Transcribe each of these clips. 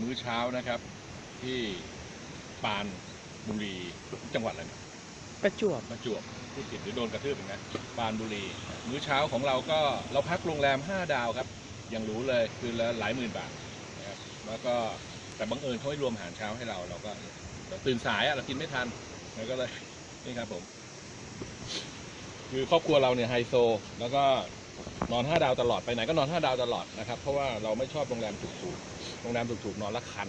มื้อเช้านะครับ ที่ปานบุรีจังหวัดอะไรนะประจวบประจวบพูดผิดหรือโดนกระทืบอีกนะปานบุรี มื้อเช้าของเราก็เราพักโรงแรม 5 ดาวครับยังหรู้เลยคืนละหลายหมื่นบาทนะครับแล้วก็แต่บังเอิญเขาให้รวมอาหารเช้าให้เราเราก็เราตื่นสายอะเรากินไม่ทันแล้วก็เลยนี่ครับผม คือครอบครัวเราเนี่ยไฮโซ แล้วก็ นอนห้าดาวตลอดไปไหนก็นอนห้าดาวตลอดนะครับเพราะว่าเราไม่ชอบโรงแรมถูกๆโรงแรมถูกๆนอนละคัน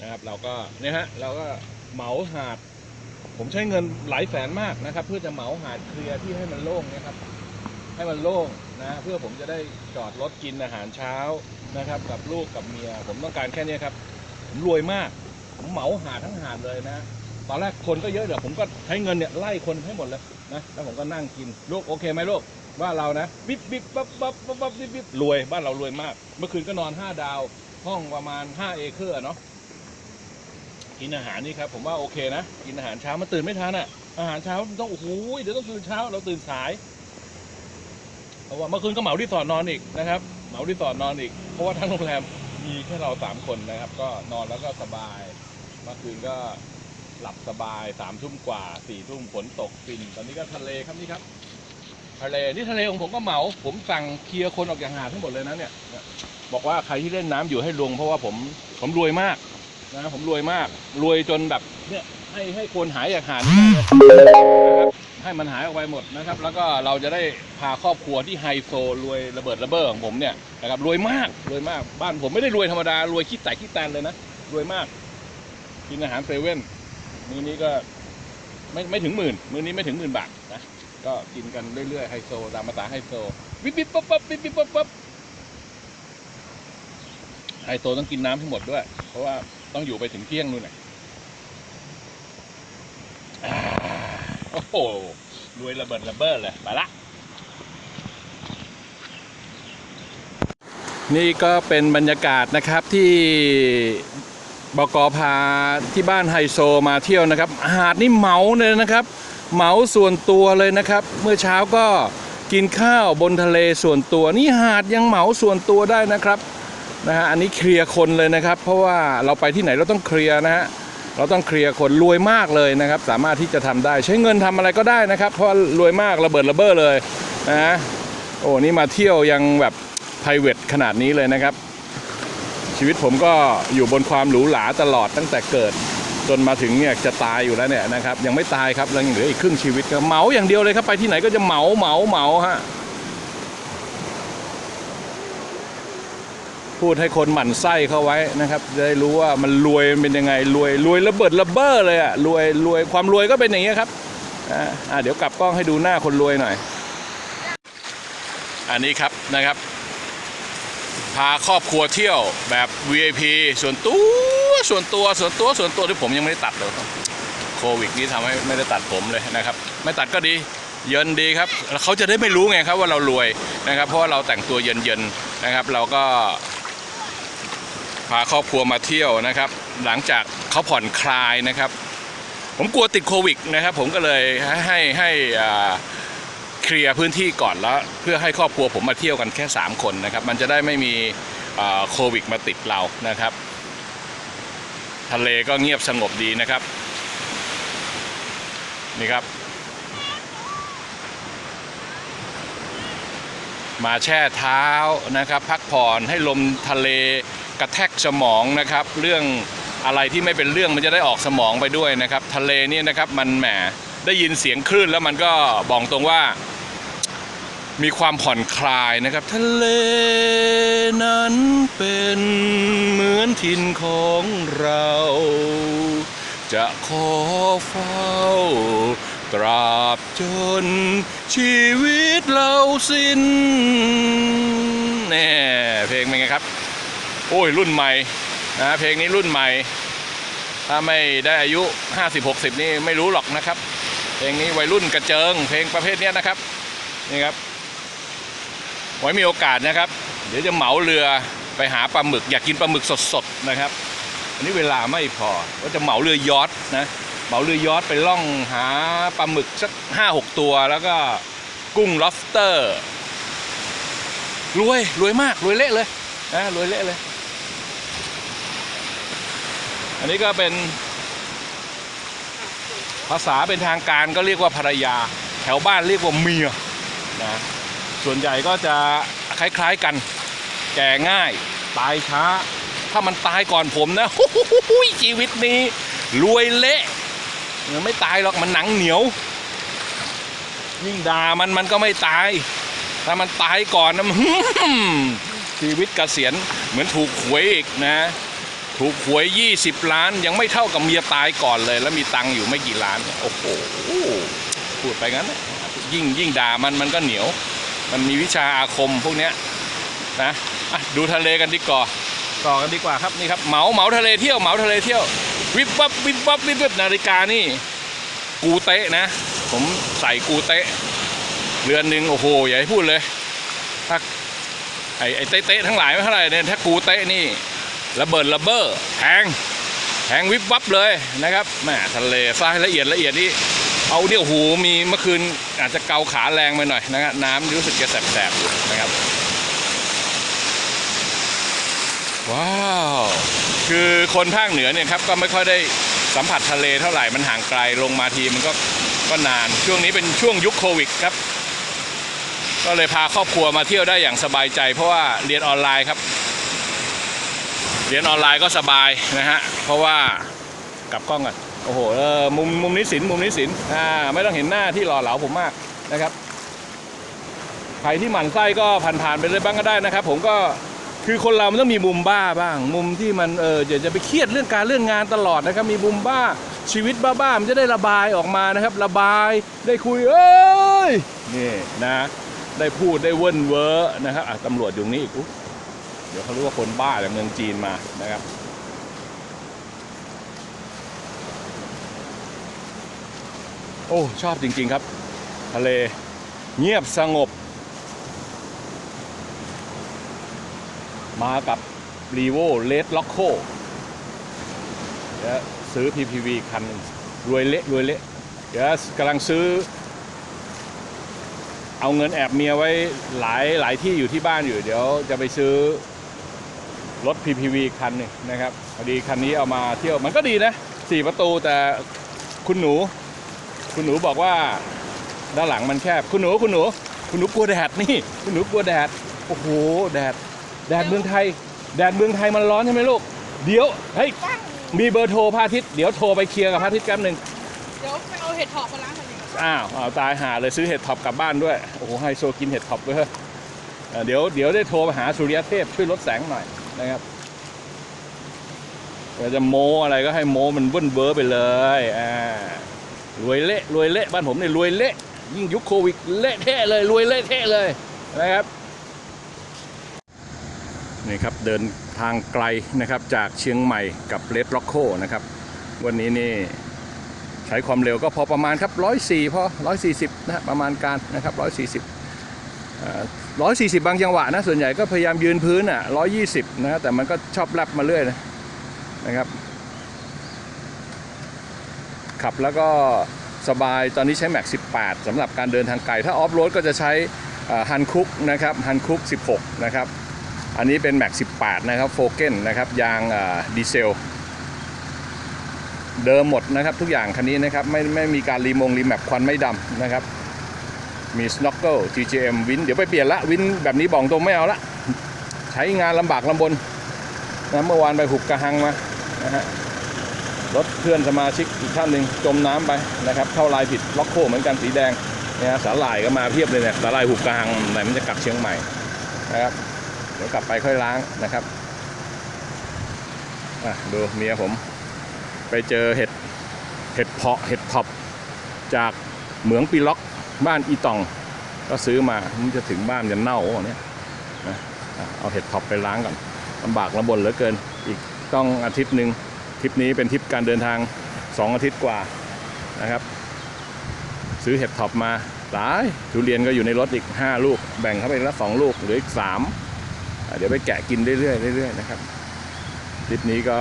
นะครับเราก็เนี่ยฮะเราก็เหมาหาด ผมใช้เงินหลายแสนมากนะครับ เพื่อจะเหมาหาดเคลียร์ที่ให้มันโล่งนะครับ ให้มันโล่งนะเพื่อผมจะได้จอดรถกินอาหารเช้านะครับ กับลูกกับเมีย ผมต้องการแค่นี้ครับผมรวยมาก ผมเหมาหาดทั้งหาดเลยนะตอนแรกคนก็เยอะเดี๋ยวผมก็ใช้เงินเนี่ยไล่คนให้หมดเลยนะแล้วผมก็นั่งกินลูกโอเคไหมลูก ว่านเรานะบิบบิบปั๊บปั๊บปั๊บปั๊บบิบบิบรวยบ้านเรารวยมาก เมื่อคืนก็นอนห้าดาว ห้องประมาณห้าเอเคอร์เนาะกินอาหารนี่ครับผมว่าโอเคนะ กินอาหารเช้ามันตื่นไม่ทันอะ อาหารเช้ามันต้องโอ้โหเดี๋ยวต้องตื่นเช้าเราตื่นสายเพราะว่าเมื่อคืนก็เหมาที่สอดนอนอีกนะครับเหมาที่สอดนอนอีก เพราะว่าทั้งโรงแรมมีแค่เราสามคนนะครับ ก็นอนแล้วก็สบาย เมื่อคืนก็หลับสบายสามทุ่มกว่าสี่ทุ่มฝนตกฟิน ตอนนี้ก็ทะเลครับนี่ครับ ทะเลนี่ทะเลของผมก็เหมา ผมสั่งเคลียร์คนออกจากหาดทั้งหมดเลยนะเนี่ย บอกว่าใครที่เล่นน้ำอยู่ให้ลงเพราะว่าผมผมรวยมากนะผมรวยมาก รวยจนแบบเนี่ยให้ให้คนหายจากหาดนะครับให้มันหายออกไปหมดนะครับ แล้วก็เราจะได้พาครอบครัวที่ไฮโซรวยระเบิดระเบ้อของผมเนี่ยนะครับรวยมากรวยมากบ้านผมไม่ได้รวยธรรมดารวยขี้แตกขี้แตนเลยนะรวยมากกินอาหารเซเว่นมื้อนี้ก็ไม่ไม่ถึงหมื่นมื้อนี้ไม่ถึงหมื่นบาท ก็กินกันเรื่อยๆไฮโซตามภาษาไฮโซวิบวิบปั๊บปั๊บวิบวิบปั๊บปั๊บไฮโซต้องกินน้ำให้หมดด้วย เพราะว่าต้องอยู่ไปถึงเที่ยงนู่นน่ะโอ้โหรวยระเบิดระเบ้อเลยไปละ นี่ก็เป็นบรรยากาศนะครับที่บกพาที่บ้านไฮโซมาเที่ยวนะครับ หาดนี่เหมาเลยนะครับ เหมาส่วนตัวเลยนะครับ เมื่อเช้าก็กินข้าวบนทะเลส่วนตัว นี่หาดยังเหมาส่วนตัวได้นะครับนะฮะอันนี้เคลียร์คนเลยนะครับ เพราะว่าเราไปที่ไหนเราต้องเคลียร์นะฮะเราต้องเคลียร์คนรวยมากเลยนะครับ สามารถที่จะทำได้ใช้เงินทำอะไรก็ได้นะครับ เพราะรวยมากระเบิดระเบ้อเลยนะโอ้นี่มาเที่ยวยังแบบไพรเวทขนาดนี้เลยนะครับ ชีวิตผมก็อยู่บนความหรูหราตลอดตั้งแต่เกิด จนมาถึงเนี่ยจะตายอยู่แล้วเนี่ยนะครับยังไม่ตายครับยังเหลืออีกครึ่งชีวิตครับเหมาอย่างเดียวเลยครับไปที่ไหนก็จะเหมาเหมาเหมาฮะพูดให้คนหมั่นไส้เข้าไว้นะครับจะได้รู้ว่ามันรวยมันเป็นยังไงรวยรวยระเบิดระเบ้อเลยอะรวยรวยความรวยก็เป็นอย่างนี้ครับอ่าเดี๋ยวกลับกล้องให้ดูหน้าคนรวยหน่อย อันนี้ครับนะครับ พาครอบครัวเที่ยวแบบ VIP ส่วนตัว ส่วนตัวส่วนตัวส่วนตัวที่ผมยังไม่ได้ตัดเลยโควิดนี้ทำให้ไม่ได้ตัดผมเลยนะครับ ไม่ตัดก็ดีเยินดีครับเขาจะได้ไม่รู้ไงครับว่าเรารวยนะครับ เพราะาเราแต่งตัวเยินเยินนะครับ เราก็ พาครอบครัวมาเที่ยวนะครับ หลังจากเขาผ่อนคลายนะครับ ผมกลัวติดโควิดนะครับ ผมก็เลยให้ให้ใหอ่าเคลียร์พื้นที่ก่อนแล้ว เพื่อให้ครอบครัวผมมาเที่ยวกันแค่ 3 คนนะครับ มันจะได้ไม่มีโควิดมาติดเรานะครับ ทะเลก็เงียบสงบดีนะครับ นี่ครับ มาแช่เท้านะครับ พักผ่อนให้ลมทะเลกระแทกสมองนะครับ เรื่องอะไรที่ไม่เป็นเรื่องมันจะได้ออกสมองไปด้วยนะครับ ทะเลเนี่ยนะครับมันแหมได้ยินเสียงคลื่นแล้วมันก็บอกตรงว่า มีความผ่อนคลายนะครับ ทะเลนั้นเป็นเหมือนถิ่นของเรา จะขอเฝ้า ตราบจนชีวิตเราสิ้นแน่เพลงเป็นไงครับ โอ้ย รุ่นใหม่นะเพลงนี้รุ่นใหม่ ถ้าไม่ได้อายุ 50-60 นี่ไม่รู้หรอกนะครับ เพลงนี้วัยรุ่นกระเจิง เพลงประเภทนี้นะครับนี่ครับ ไว้มีโอกาสนะครับ เดี๋ยวจะเหมาเรือไปหาปลาหมึก อยากกินปลาหมึกสดๆนะครับ อันนี้เวลาไม่พอว่าจะเหมาเรือยอทนะเหมาเรือยอทไปล่องหาปลาหมึกสักห้าหกตัวแล้วก็กุ้ง lobster รวยรวยมากรวยเละเลยนะรวยเละเลย อันนี้ก็เป็นภาษาเป็นทางการก็เรียกว่าภรรยา แถวบ้านเรียกว่าเมียนะ ส่วนใหญ่ก็จะคล้ายๆกัน แก่ง่ายตายช้า ถ้ามันตายก่อนผมนะชีวิตนี้ รวยเละยังไม่ตายหรอกมันหนังเหนียว ยิ่งด่ามันมันก็ไม่ตาย ถ้ามันตายก่อนนะชีวิตเกษียณเหมือนถูกหวยอีกนะ ถูกหวย 20 ล้านยังไม่เท่ากับเมียตายก่อนเลย แล้วมีตังค์อยู่ไม่กี่ล้าน โอ้โหพูดไปงั้น ยิ่งยิ่งด่ามันมันก็เหนียว มันมีวิชาอาคมพวกเนี้ยนะอะดูทะเลกันดีกว่าต่อกันดีกว่าครับนี่ครับเหมาเหมาทะเลเที่ยวเหมาทะเลเที่ยววิบวับวิบวับวิบวับนาฬิกานี่ กูเตะนะ ผมใส่กูเตะเรือนหนึ่งโอ้โหอย่าให้พูดเลยถ้าไอ้ไอ้เตะๆทั้งหลายไม่เท่าไหร่เนี่ยถ้ากูเตะนี่ระเบิดระเบ้อแพงแพงวิบวับเลยนะครับแม่ทะเลทรายละเอียดละเอียดนี่ เอาเนี่ยโอ้โหมีเมื่อคืนอาจจะเกาขาแรงไปหน่อยนะครน้ำรู้สึกจะแสบๆอยู่นะครับ ว้าว คือคนภาคเหนือเนี่ยครับก็ไม่ค่อยได้สัมผัสทะเลเท่าไหร่มันห่างไกลลงมาทีมันก็ก็นาน ช่วงนี้เป็นช่วงยุคโควิดครับ ก็เลยพาครอบครัวมาเที่ยวได้อย่างสบายใจ เพราะว่าเรียนออนไลน์ครับ เรียนออนไลน์ก็สบายนะฮะเพราะว่ากลับกล้องก่อน โอ้โหเออมุมมุมนี้สินมุมนี้สินอ่าไม่ต้องเห็นหน้าที่หล่อเหลาผมมากนะครับใครที่หมั่นไส้ก็ผ่านๆไปเลยบ้างก็ได้นะครับ ผมก็คือคนเรามันต้องมีมุมบ้าบ้าง มุมที่มันเอออย่าจะไปเครียดเรื่องการเรื่องงานตลอดนะครับ มีมุมบ้าชีวิตบ้าๆมันจะได้ระบายออกมานะครับ ระบายได้คุยเอ้ยนี่นะ ได้พูดได้เว้นเวอนะครับอะตำรวจอยู่นี่อีกอเดี๋ยวเขารู้ว่าคนบ้าจากเมืองจีนมานะครับ โอ้ชอบจริง ๆครับ ทะเลเงียบสงบ มากับ r e v o Red l o c k o เดี๋ยวซื้อ PPV คันรวยเละรวยเละเดี๋ยวกำลังซื้อ เอาเงินแอบเมียไว้หลายหลายที่อยู่ที่บ้านอยู่ เดี๋ยวจะไปซื้อรถ PPV คันหนึ่งนะครับพอดีคันนี้เอามาเที่ยวมันก็ดีนะสี่ประตูแต่คุณหนู คุณหนูบอกว่าด้านหลังมันแคบ คุณหนูคุณหนู คุณหนูกลัวแดดนี่ คุณหนูกลัวแดด โอ้โห แดด แดดเมืองไทย แดดเมืองไทยมันร้อนใช่ไหมลูก เดี๋ยว เฮ้ย มีเบอร์โทรพระอาทิตย์ เดี๋ยวโทรไปเคลียร์กับพระอาทิตย์แป๊บหนึ่งเดี๋ยวไปเอาเห็ดถอบมาล้างกันเลยอ้าวเอาตายหาเลยซื้อเห็ดท็อปกลับบ้านด้วย โอ้โหไฮโซกินเห็ดท็อปด้วยเฮ้ยเอ่อเดี๋ยว เดี๋ยวได้โทรมาหาสุริยเทพช่วยลดแสงหน่อยนะครับเราจะโมอะไรก็ให้โมมันเบิ้ลเบอร์ไปเลย อ่า รวยเละรวยเละบ้านผมเนี่ยรวยเละยิ่งยุคโควิดเละเทะเลยรวยเละเทะเลยนะครับนี่ครับเดินทางไกลนะครับจากเชียงใหม่กับเลดร็อกโคนะครับ วันนี้นี่ใช้ความเร็วก็พอประมาณครับ104พอ140นะฮะประมาณการนะครับ140เอ่อ140บางจังหวะนะส่วนใหญ่ก็พยายามยืนพื้นอะ120นะฮะแต่มันก็ชอบแลบมาเรื่อยนะนะครับ ขับแล้วก็สบายตอนนี้ใช้แม็ก18สำหรับการเดินทางไกล ถ้าออฟโรดก็จะใช้ฮันคุกนะครับฮันคุก16 นะครับ อันนี้เป็นแม็ก18 นะครับโฟเกนนะครับ ยางดีเซล เดิมหมดนะครับทุกอย่างคันนี้นะครับ ไม่ไม่มีการรีมงรีแมปควันไม่ดำนะครับ มี snorkel GGM วินเดี๋ยวไปเปลี่ยนละวินแบบนี้บอกตรงไม่เอาละ ใช้งานลำบากลำบนนะเมื่อวานไปหุบกระหังมานะฮะ รถเพื่อนสมาชิกอีกท่านหนึ่งจมน้ำไปนะครับเข้าลายผิดล็อกโคเหมือนกันสีแดงเนี่ยฮะสาหร่ายก็มาเพียบเลยเนี่ยสาหร่ายหุบกระหังไหนมันจะกลับเชียงใหม่นะครับเดี๋ยวกลับไปค่อยล้างนะครับอะดูเมียผม ไปเจอเห็ดเห็ดเพาะเห็ดท็อปจากเหมืองปีล็อกบ้านอีตอง ก็ซื้อมามันจะถึงบ้านจะเน่าเนี่ยนะเอาเห็ดท็อปไปล้างก่อนลำบากลำบนเหลือเกินอีกต้องอาทิตย์หนึ่ง ทริปนี้เป็นทริปการเดินทาง 2 อาทิตย์กว่านะครับ ซื้อเห็ดท็อปมาหลายทุเรียนก็อยู่ในรถอีก 5 ลูก แบ่งเข้าไปละ2ลูกเหลืออีก 3 เดี๋ยวไปแกะกินเรื่อยๆเรื่อยๆนะครับทริปนี้ก็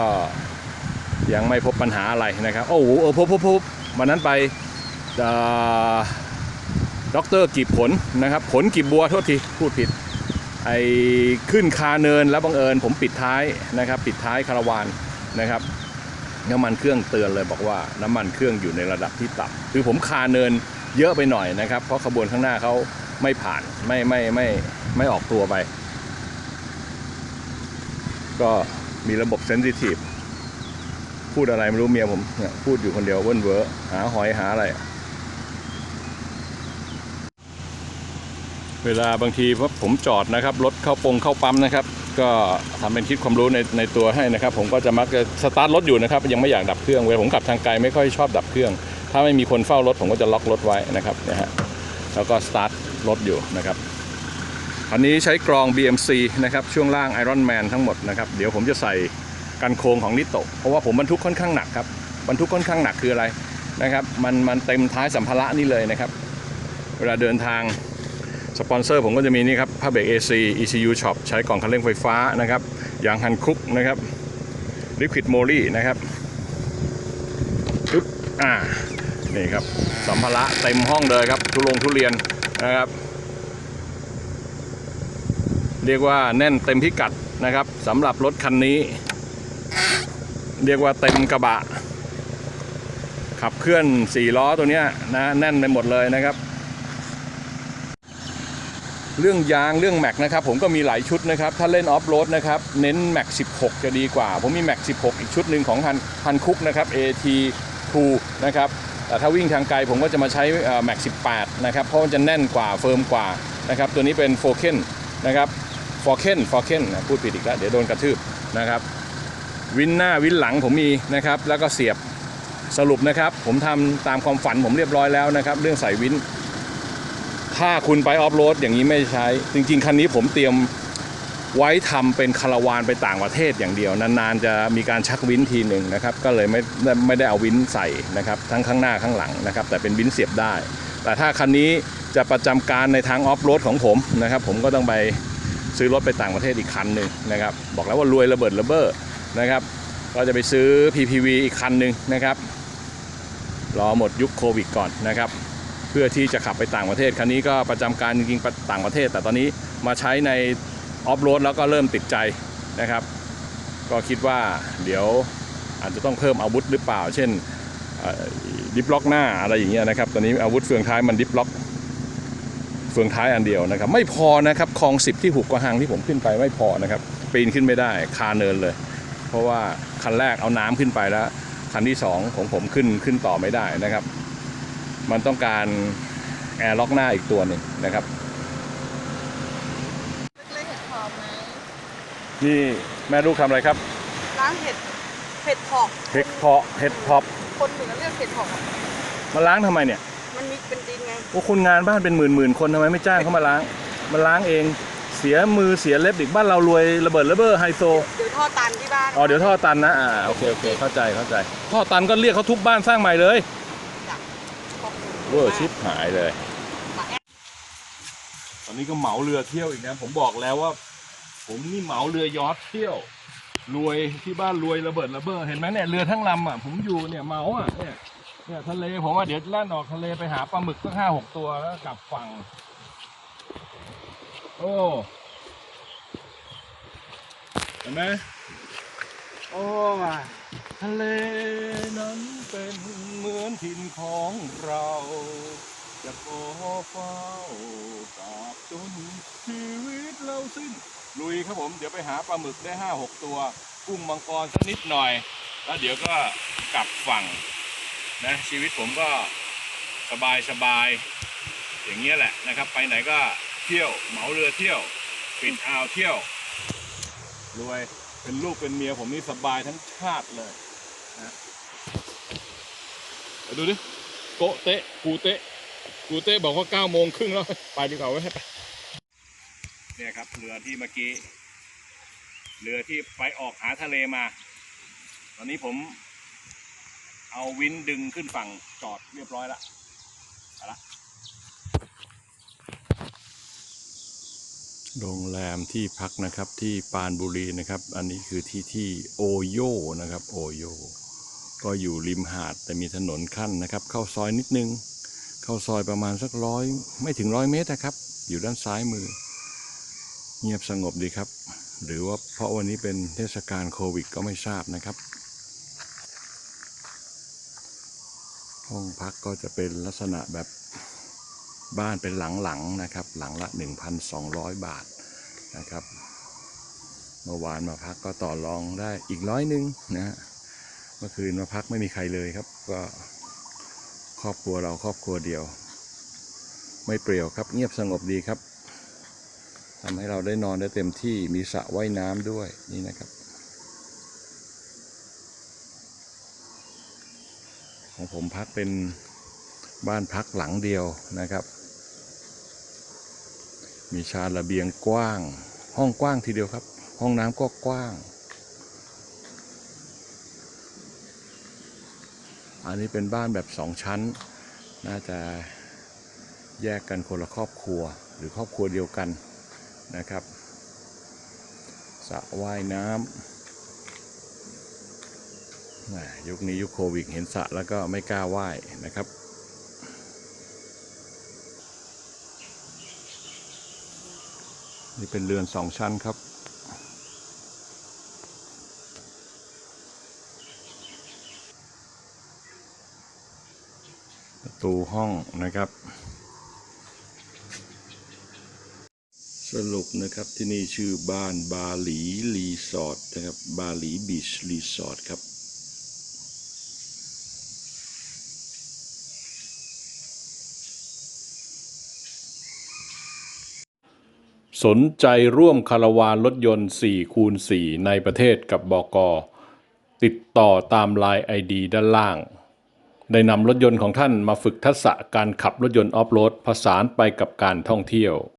ยังไม่พบปัญหาอะไรนะครับ โอ้โหเออพบพบพบวันนั้นไปด็อกเตอร์กีบผลนะครับ ผลกีบบัวโทษทีพูดผิดไอ้ขึ้นคาเนินแล้วบังเอิญผมปิดท้ายนะครับ ปิดท้ายคาราวานนะครับ น้ำมันเครื่องเตือนเลยบอกว่าน้ำมันเครื่องอยู่ในระดับที่ต่ำคือผมคาเนินเยอะไปหน่อยนะครับ เพราะขบวนข้างหน้าเขาไม่ผ่านไม่ไม่ไม่ไม่ออกตัวไป ก็มีระบบเซนซิทีฟพูดอะไรไม่รู้เมียผมเนี่ยพูดอยู่คนเดียวเว้นเวอหาหอยหาอะไร เวลาบางทีพผมจอดนะครับ รถเข้าปงเข้าปั๊มนะครับ ก็ทำเป็นคิดความรู้ในในตัวให้นะครับ ผมก็จะมักจะสตาร์ทรถอยู่นะครับยังไม่อยากดับเครื่องเวลาผมขับทางไกลไม่ค่อยชอบดับเครื่อง ถ้าไม่มีคนเฝ้ารถผมก็จะล็อกรถไว้นะครับนะฮะแล้วก็สตาร์ทรถอยู่นะครับอันนี้ใช้กรอง BMC นะครับช่วงล่าง Iron Man ทั้งหมดนะครับเดี๋ยวผมจะใส่กันโครงของนิโตะเพราะว่าผมบรรทุกค่อนข้างหนักครับบรรทุกค่อนข้างหนักคืออะไรนะครับ มันมันเต็มท้ายสัมภาระนี่เลยนะครับ เวลาเดินทาง สปอนเซอร์ผมก็จะมีนี่ครับผ้าเบรก AC ECU Shop ใช้กล่องคันเร่งไฟฟ้านะครับยางฮันคุกนะครับลิควิดโมลี่นะครับปึ๊บอ่านี่ครับสัมภาระเต็มห้องเลยครับทุลงทุเรียนนะครับ เรียกว่าแน่นเต็มพิกัดนะครับสำหรับรถคันนี้ เรียกว่าเต็มกระบะ ขับเคลื่อน 4 ล้อตัวเนี้ยนะแน่นไปหมดเลยนะครับ เรื่องยางเรื่องแม็กนะครับผมก็มีหลายชุดนะครับ ถ้าเล่นออฟโรดนะครับเน้นแม็ก16 จะดีกว่า ผมมีแม็ก16 อีกชุดหนึ่งของฮันฮันคุกนะครับ AT2 นะครับแต่ถ้าวิ่งทางไกลผมก็จะมาใช้แม็ก18 นะครับ เพราะมันจะแน่นกว่าเฟิร์มกว่านะครับตัวนี้เป็นโฟเคนนะครับฟอร์เคนฟอร์เคนพูดผิดอีกแล้ว เดี๋ยวโดนกระทืบนะครับวินหน้าวินหลังผมมีนะครับแล้วก็เสียบสรุปนะครับ ผมทำตามความฝันผมเรียบร้อยแล้วนะครับ เรื่องใส่วิน ถ้าคุณไปออฟโรดอย่างนี้ไม่ใช้ จริง ๆ คันนี้ผมเตรียมไว้ทำเป็นคาราวานไปต่างประเทศอย่างเดียวนานๆจะมีการชักวินทีหนึ่งนะครับ ก็เลยไม่ไม่ได้เอาวินใส่นะครับ ทั้งข้างหน้าข้างหลังนะครับ แต่เป็นวินเสียบได้ แต่ถ้าคันนี้จะประจำการในทางออฟโรดของผมนะครับ ผมก็ต้องไปซื้อรถไปต่างประเทศอีกคันหนึ่งนะครับ บอกแล้วว่ารวยระเบิดระเบ้อนะครับ ก็จะไปซื้อ PPV อีกคันหนึ่งนะครับรอหมดยุคโควิดก่อนนะครับ เพื่อที่จะขับไปต่างประเทศคันนี้ก็ประจำการจริงๆต่างประเทศ แต่ตอนนี้มาใช้ในออฟโรดแล้วก็เริ่มติดใจนะครับ ก็คิดว่าเดี๋ยวอาจจะต้องเพิ่มอาวุธหรือเปล่า เช่นดิฟล็อกหน้าอะไรอย่างเงี้ยนะครับ ตอนนี้อาวุธเฟืองท้ายมันดิฟล็อกเฟืองท้ายอันเดียวนะครับ ไม่พอนะครับคลองสิบที่หุกกระหังที่ผมขึ้นไปไม่พอนะครับปีนขึ้นไม่ได้คาเนินเลย เพราะว่าคันแรกเอาน้ำขึ้นไปแล้ว คันที่สองของผมขึ้นขึ้นต่อไม่ได้นะครับ มันต้องการแอร์ล็อกหน้าอีกตัวหนึ่งนะครับเล็กๆเห็ดหอมไหมนี่แม่ลูกทำอะไรครับ ล้างเห็ดเห็ดหอกเห็ดเพาะเห็ดพอปคนเหนือเรียกเห็ดหอกอะมาล้างทำไมเนี่ย มันมีเป็นดินไงโอ้คนงานบ้านเป็นหมื่นหมื่นๆคนทำไมไม่จ้างเขามาล้างมาล้างเองเสียมือเสียเล็บอีกบ้านเรารวยระเบิดระเบ้อไฮโซเดี๋ยวท่อตันที่บ้านอ๋อเดี๋ยวท่อตันนะอ่าโอเคโอเคเข้าใจเข้าใจ ท่อตันก็เรียกเขาทุบบ้านสร้างใหม่เลยของหนู เวอร์ชิปหายเลย ตอนนี้ก็เหมาเรือเที่ยวอีกนะ ผมบอกแล้วว่า ผมนี่เหมาเรือยอทเที่ยว รวยที่บ้านรวยระเบิดระเบ้อเห็นไหมเนี่ยเรือทั้งลำอะผมอยู่เนี่ยเหมาอะเนี่ยเนี่ยทะเลผมว่าเดี๋ยวล่านออกทะเลไปหาปลาหมึกสักห้าหกตัวแล้วกลับฝั่ง โอ้เห็นไหมโอ้ทะเลนั้น เป็นเหมือนถิ่นของเรา จะขอเฝ้ากราบจนชีวิตเราสิ้น ลุยครับผม เดี๋ยวไปหาปลาหมึกได้ห้าหกตัว กุ้งมังกรสักนิดหน่อย แล้วเดี๋ยวก็กลับฝั่งนะชีวิตผมก็สบายสบาย อย่างเงี้ยแหละนะครับ ไปไหนก็เที่ยวเหมาเรือเที่ยวปิดอ่าวเที่ยว รวยเป็นลูกเป็นเมียผมนี่สบายทั้งชาติเลยนะ ไปดูดิโกะเตะกูเตะกูเต้บอกว่าเก้าโมงครึ่งแล้ว ไปดีกว่าไว้ยไปเนี่ยครับเรือที่เมื่อกี้เรือที่ไปออกหาทะเลมา ตอนนี้ผมเอาวินดึงขึ้นฝั่งจอดเรียบร้อยแล้วเอาละโรงแรมที่พักนะครับที่ปรานบุรีนะครับ อันนี้คือที่ที่โอโยนะครับ โอโย ก็อยู่ริมหาดแต่มีถนนขั้นนะครับ เข้าซอยนิดนึง เข้าซอยประมาณสักร้อยไม่ถึงร้อยเมตรนะครับ อยู่ด้านซ้ายมือ เงียบสงบดีครับ หรือว่าเพราะวันนี้เป็นเทศกาลโควิดก็ไม่ทราบนะครับ ห้องพักก็จะเป็นลักษณะแบบบ้านเป็นหลังๆนะครับ หลังละ 1,200 บาทนะครับ เมื่อวานมาพักก็ต่อรองได้อีกร้อยหนึ่งนะฮะ เมื่อคืนมาพักไม่มีใครเลยครับ ก็ครอบครัวเราครอบครัวเดียว ไม่เปรี่ยวครับ เงียบสงบดีครับทำให้เราได้นอนได้เต็มที่มีสระว่ายน้ำด้วยนี่นะครับของผมพักเป็นบ้านพักหลังเดียวนะครับ มีชานระเบียงกว้าง ห้องกว้างทีเดียวครับ ห้องน้ำก็กว้าง อันนี้เป็นบ้านแบบสองชั้น น่าจะแยกกันคนละครอบครัวหรือครอบครัวเดียวกันนะครับสระว่ายน้ำยุคนี้ยุคโควิดเห็นสระแล้วก็ไม่กล้าว่ายนะครับนี่เป็นเรือนสองชั้นครับ ประ ตูห้องนะครับ สรุปนะครับที่นี่ชื่อบ้านบาหลีรีสอร์ทนะครับบาหลีบีชรีสอร์ทครับสนใจร่วมคาราวานรถยนต์ 4 คูณ 4 ในประเทศกับบกติดต่อตามไลน์ ID ด้านล่าง ได้นำรถยนต์ของท่านมาฝึกทักษะการขับรถยนต์ออฟโรดผสานไปกับการท่องเที่ยว